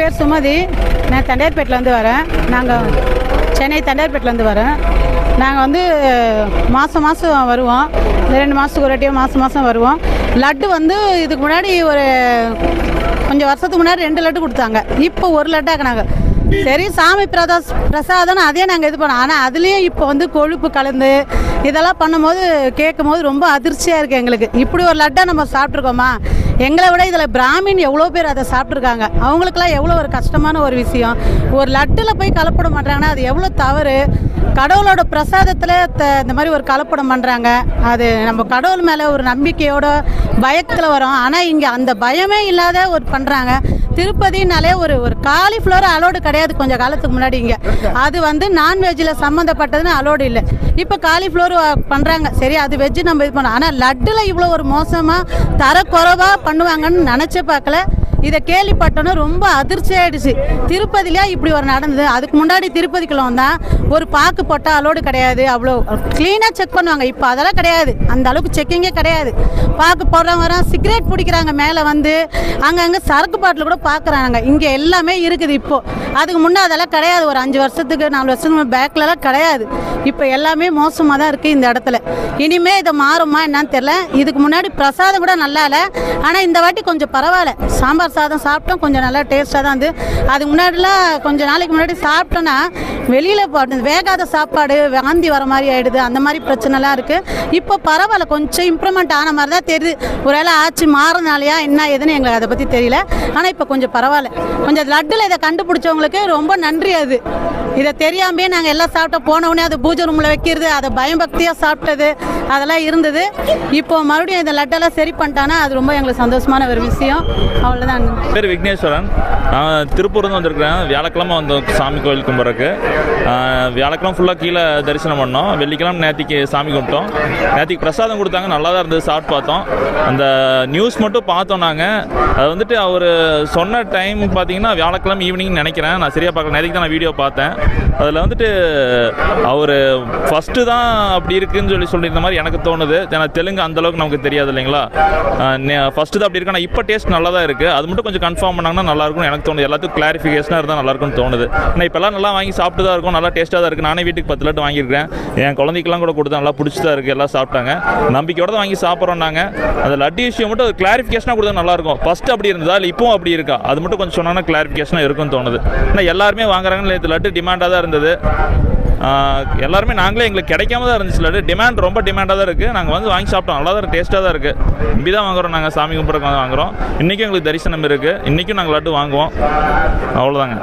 பேர் சுமதி. நான் தண்டையார்பேட்டிலேருந்து வரேன். நாங்கள் சென்னை தண்டையார்பேட்டிலேருந்து வரேன். நாங்கள் வந்து மாதம் மாதம் வருவோம். ரெண்டு மாதத்துக்கு ஒரு வாட்டியும் மாதம் மாதம் வருவோம். லட்டு வந்து இதுக்கு முன்னாடி ஒரு கொஞ்சம் வருஷத்துக்கு முன்னாடி ரெண்டு லட்டு கொடுத்தாங்க. இப்போ ஒரு லட்டு ஆக்குனாங்க சரி சாமி பிரதாஸ் பிரசாதம் அதே நாங்கள் இது பண்ணோம். ஆனால் அதுலேயும் இப்போ வந்து கொழுப்பு கலந்து இதெல்லாம் பண்ணும்போது கேட்கும் போது ரொம்ப அதிர்ச்சியாக இருக்குது எங்களுக்கு. இப்படி ஒரு லட்டை நம்ம சாப்பிட்ருக்கோமா எங்களை விட இதில் பிராமின் எவ்வளோ பேர் அதை சாப்பிட்ருக்காங்க அவங்களுக்கெல்லாம் எவ்வளோ ஒரு கஷ்டமான ஒரு விஷயம். ஒரு லட்டில் போய் கலப்படம் பண்ணுறாங்கன்னா அது எவ்வளோ தவறு. கடவுளோட பிரசாதத்தில் த இந்த மாதிரி ஒரு கலப்படம் பண்ணுறாங்க அது நம்ம கடவுள் மேலே ஒரு நம்பிக்கையோட பயத்தில் வரும். ஆனால் இங்கே அந்த பயமே இல்லாத ஒரு பண்ணுறாங்க திருப்பதினாலே ஒரு ஒரு காலிஃப்ளவர் அலோடு கிடையாது கொஞ்சம் காலத்துக்கு முன்னாடி இங்கே. அது வந்து நான்வெஜ்ஜில் சம்மந்தப்பட்டதுன்னு அலோடு இல்லை. இப்போ காலிஃப்ளவர் பண்ணுறாங்க சரி அது வெஜ்ஜு நம்ம இது பண்ணோம். ஆனால் லட்டில் இவ்வளோ ஒரு மோசமாக தரக்குறைவாக பண்ணுவாங்கன்னு நினச்சி பார்க்கல. இதை கேள்விப்பட்டோன்னு ரொம்ப அதிர்ச்சி ஆயிடுச்சு. திருப்பதியிலே இப்படி ஒரு நடந்தது? அதுக்கு முன்னாடி திருப்பதிக்குள்ள வந்தால் ஒரு பாக்கு போட்டால் அலோடு கிடையாது. அவ்வளோ க்ளீனாக செக் பண்ணுவாங்க. இப்போ அதெல்லாம் கிடையாது. அந்த அளவுக்கு செக்கிங்கே கிடையாது. பாக்கு போடுறவங்க வரோம் சிகரெட் பிடிக்கிறாங்க மேலே வந்து. அங்கங்கே சரக்கு பாட்டில் கூட பார்க்குறாங்க இங்கே எல்லாமே இருக்குது இப்போது அதுக்கு முன்னே அதெல்லாம் கிடையாது. ஒரு அஞ்சு வருஷத்துக்கு நாலு வருஷத்துக்கு பேக்லலாம் கிடையாது. இப்போ எல்லாமே மோசமாக தான் இருக்குது இந்த இடத்துல. இனிமே இதை மாறுமா என்னன்னு தெரியல. இதுக்கு முன்னாடி பிரசாதம் கூட நல்லா இல்லை. ஆனால் இந்த வாட்டி கொஞ்சம் பரவாயில்ல. சாம்பார் சாதம் சாப்பிட்டோம். கொஞ்சம் நல்லா டேஸ்ட்டாக தான் இருந்து அதுக்கு முன்னாடிலாம் கொஞ்சம் நாளைக்கு முன்னாடி சாப்பிட்டோன்னா வெளியில் போட்டு வேகாத சாப்பாடு வாந்தி வர மாதிரி ஆகிடுது அந்த மாதிரி பிரச்சனைலாம் இருக்குது இப்போ பரவாயில்ல. கொஞ்சம் இம்ப்ரூவ்மெண்ட் ஆன மாதிரி தான் தெரியுது. ஒருவேளை ஆச்சு மாறினாலையா என்ன ஏதுன்னு எங்களுக்கு அதை பற்றி தெரியல. ஆனால் இப்போ கொஞ்சம் பரவாயில்ல. கொஞ்சம் லட்டில் இதை கண்டுபிடிச்சவங்களுக்கு ரொம்ப நன்றி அது. இதை தெரியாமே நாங்கள் எல்லாம் சாப்பிட்டோம் போன உடனே அது பூஜை ரூமில் வைக்கிறது அதை பயம்பக்தியாக சாப்பிட்டது அதெல்லாம் இருந்தது. இப்போ மறுபடியும் இந்த லட்டெல்லாம் சரி பண்ணிட்டானா அது ரொம்ப எங்களுக்கு சந்தோஷமான ஒரு விஷயம். அவ்வளோதான் பேர் விக்னேஸ்வரன். நான் திருப்பூர்ந்து வந்திருக்கிறேன். வியாழக்கிழமை வந்தோம் சாமி கோயில் கும்பிட்றக்கு வியாழக்கிழமை ஃபுல்லாக கீழே தரிசனம் பண்ணோம். வெள்ளிக்கிழமை நேற்றுக்கு சாமி கும்பிட்டோம். நேற்றுக்கு பிரசாதம் கொடுத்தாங்க நல்லா தான் இருந்தது சாப்பிட்டு பார்த்தோம். அந்த நியூஸ் மட்டும் பார்த்தோம் நாங்கள் அது வந்துட்டு அவர் சொன்ன டைம் பார்த்தீங்கன்னா வியாழக்கிழமை ஈவினிங் நினைக்கிறேன். நான் சரியாக பார்க்கல. நேற்றுக்கு தான் நான் வீடியோ பார்த்தேன். அதில் வந்துட்டு அவர் ஃபஸ்ட்டு தான் அப்படி இருக்குன்னு சொல்லி சொல்லியிருந்த மாதிரி எனக்கு தோணுது. ஏன்னா தெலுங்கு அந்தளவுக்கு நமக்கு தெரியாது இல்லைங்களா? ஃபஸ்ட்டு தான் அப்படி இருக்கு. ஆனால் இப்போ டேஸ்ட் நல்லா தான் இருக்குது அது மட்டும் கொஞ்சம் கன்ஃபார்ம் பண்ணாங்கன்னா நல்லா எனக்கு தோணுது. எல்லாத்துக்கும் கிளாரிஃபிகேஷனாக இருந்தால் நல்லாயிருக்கும்னு தோணுது. ஆனால் இப்போல்லாம் நல்லா வாங்கி சாப்பிட்டு தான் இருக்கும். நல்லா டேஸ்ட்டாக தான் இருக்குது நானே வீட்டுக்கு பத்து லட்டு வாங்கியிருக்கேன் என் குழந்தைக்கெல்லாம் கூட கொடுத்து நல்லா பிடிச்சி தான் இருக்குது எல்லாம் சாப்பிட்டாங்க. நம்பிக்கையோட தான் வாங்கி சாப்பிட்றோம் நாங்கள் அந்த லட்டு விஷயம் மட்டும் கிளாரிஃபிகேஷனாக கொடுத்தா நல்லா இருக்கும். ஃபஸ்ட்டு அப்படி இருந்ததா? இல்லை இப்போவும் அப்படி இருக்கா? அது மட்டும் கொஞ்சம் சொன்னால் கிளாரிஃபிகேஷனாக இருக்கும்னு தோணுது. ஆனால் எல்லாருமே வாங்குறாங்கன்னு நேற்று லட்டு டிமாண்டாக தான் இருந்தது. எல்லாருமே நாங்களே எங்களுக்கு கிடைக்காம தான் இருந்துச்சு லட்டு டிமாண்ட் ரொம்ப டிமாண்டாக தான் இருக்குது நாங்கள் வந்து வாங்கி சாப்பிட்டோம் நல்லா தான் டேஸ்ட்டாக தான் இருக்குது இப்படி தான் வாங்குறோம் நாங்கள் சாமி கும்பிட்றக்கு வந்து வாங்குறோம். இன்றைக்கும் எங்களுக்கு தரிசனம் இருக்குது இன்றைக்கும் நாங்கள் லட்டு வாங்குவோம். அவ்வளோதாங்க